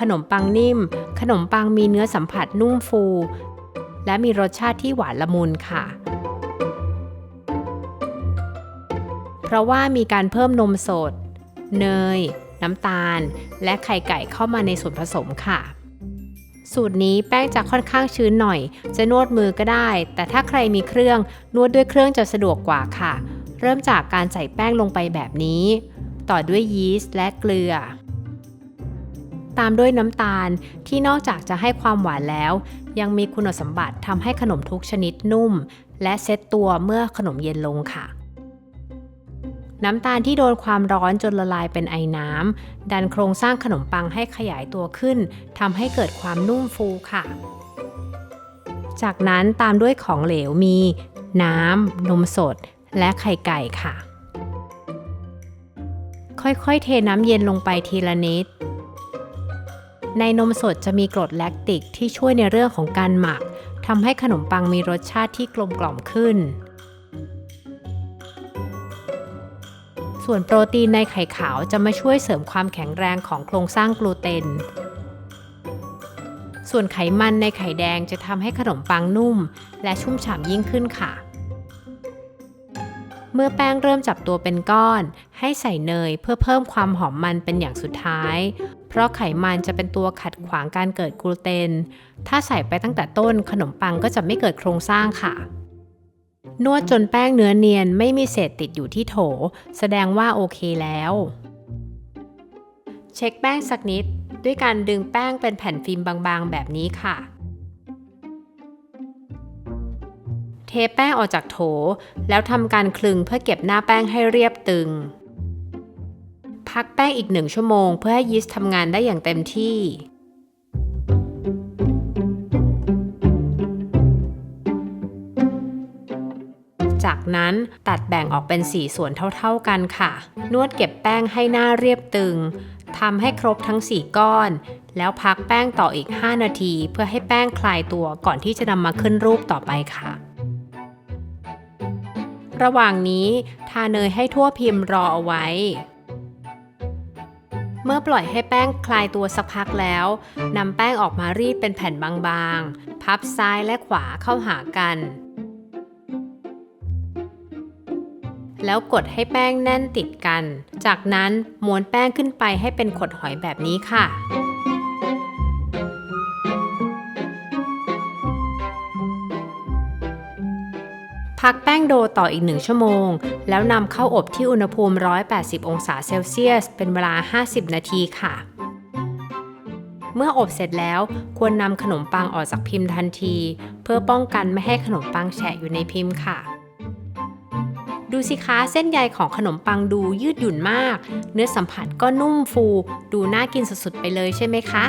ขนมปังนิ่ม ขนมปังมีเนื้อสัมผัสนุ่มฟู และมีรสชาติที่หวานละมุนค่ะ เพราะว่ามีการเพิ่มนมสด เนย น้ำตาล และไข่ไก่เข้ามาในส่วนผสมค่ะ สูตรนี้แป้งจะค่อนข้างชื้นหน่อย จะนวดมือก็ได้ แต่ถ้าใครมีเครื่องนวดด้วยเครื่องจะสะดวกกว่าค่ะ เริ่มจากการใส่แป้งลงไปแบบนี้ ต่อด้วยยีสต์และเกลือ ตามด้วยน้ำตาลที่นอกจากจะให้ความหวานแล้ว ยังมีคุณสมบัติทำให้ขนมทุกชนิดนุ่ม และเซ็ตตัวเมื่อขนมเย็นลงค่ะ น้ำตาลที่โดนความร้อนจนละลายเป็นไอน้ำดันโครงสร้างขนมปังให้ขยายตัวขึ้นทำให้เกิดความนุ่มฟูค่ะ จากนั้นตามด้วยของเหลวมี น้ำนมสด และไข่ไก่ค่ะ ค่อยๆ เทน้ำเย็นลงไปทีละนิด ในนมสดจะมีกรดแลคติกที่ช่วยในเรื่องของการหมักทำให้ขนมปังมีรสชาติที่กลมกล่อมขึ้น ส่วนโปรตีนในไข่ขาวจะมาช่วยเสริมความแข็งแรงของโครงสร้างกลูเตน ส่วนไขมันในไข่แดงจะทำให้ขนมปังนุ่ม และชุ่มฉ่ำยิ่งขึ้นค่ะ เมื่อแป้งเริ่มจับตัวเป็นก้อน ให้ใส่เนยเพื่อเพิ่มความหอมมันเป็นอย่างสุดท้าย เพราะไขมันจะเป็นตัวขัดขวางการเกิดกลูเตน ถ้าใส่ไปตั้งแต่ต้นขนมปังก็จะไม่เกิดโครงสร้างค่ะ นวดจนแป้งเนื้อเนียนไม่มีเศษติดอยู่ที่โถ แสดงว่าโอเคแล้ว เช็คแป้งสักนิด ด้วยการดึงแป้งเป็นแผ่นฟิล์มบางๆ แบบนี้ค่ะ แป้งออกจากโถ แล้วทำการคลึงเพื่อเก็บหน้าแป้งให้เรียบตึง พักแป้งอีกหนึ่งชั่วโมง เพื่อให้ยีสต์ทำงานได้อย่างเต็มที่จากนั้นตัดแบ่งออกเป็น 4 ส่วนเท่าๆกันค่ะ นวดเก็บแป้งให้หน้าเรียบตึงทำให้ครบทั้ง 4 ก้อน แล้วพักแป้งต่ออีก 5 นาที เพื่อให้แป้งคลายตัวก่อนที่จะนำมาขึ้นรูปต่อไปค่ะ ระหว่างนี้ทาเนยให้ทั่วพิมพ์รอเอาไว้ เมื่อปล่อยให้แป้งคลายตัวสักพักแล้วนำแป้งออกมารีดเป็นแผ่นบางๆ พับซ้ายและขวาเข้าหากัน แล้วกดให้แป้งแน่นติดกัน จากนั้นม้วนแป้งขึ้นไปให้เป็นขดหอยแบบนี้ค่ะ พักแป้งโดต่ออีก 1 ชั่วโมง แล้วนำเข้าอบที่อุณหภูมิ 180 องศาเซลเซียส เป็นเวลา 50 นาทีค่ะ เมื่ออบเสร็จแล้วควรนำขนมปังออกจากพิมพ์ทันที เพื่อป้องกันไม่ให้ขนมปังแฉะอยู่ในพิมพ์ค่ะดูสิคะเส้นใยของขนมปังดูยืดหยุ่นมาก เนื้อสัมผัสก็นุ่มฟู ดูน่ากินสุดๆไปเลยใช่ไหมคะ